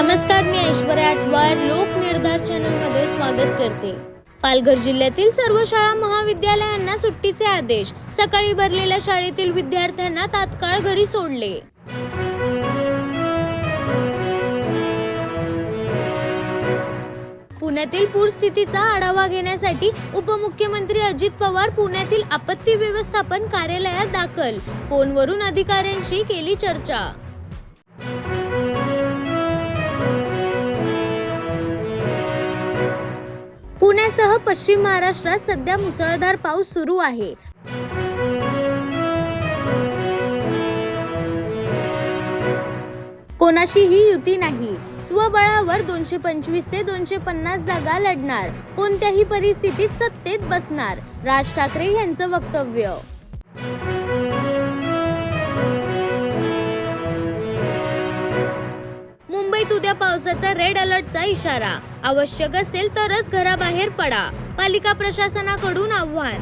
नमस्कार मी ऐश्वर्या आठवार लोक निर्धार चॅनलमध्ये स्वागत करते. पालघर जिल्ह्यातील सर्व शाळा महाविद्यालयांना सुट्टीचे आदेश. सकाळी भरलेल्या शाळेतील विद्यार्थ्यांना तात्काळ घरी सोडले. पुण्यातील पूरस्थितीचा आढावा घेण्यासाठी उपमुख्यमंत्री अजित पवार पुण्यातील आपत्ती व्यवस्थापन कार्यालयात दाखल. फोनवरून अधिकाऱ्यांशी केली चर्चा. पुण्यासह पश्चिम महाराष्ट्रात सध्या मुसळधार पाऊस सुरू आहे. कोणाशीही युती नाही. स्वबळावर दोनशे पंचवीस ते दोनशे पन्नास जागा लढणार. कोणत्याही परिस्थितीत सत्तेत बसणार. राज ठाकरे यांचं वक्तव्य. मुंबईत उद्या पावसाचा रेड अलर्टचा इशारा. आवश्यक असेल तरच घराबाहेर पडा. पालिका प्रशासनाकडून आव्हान.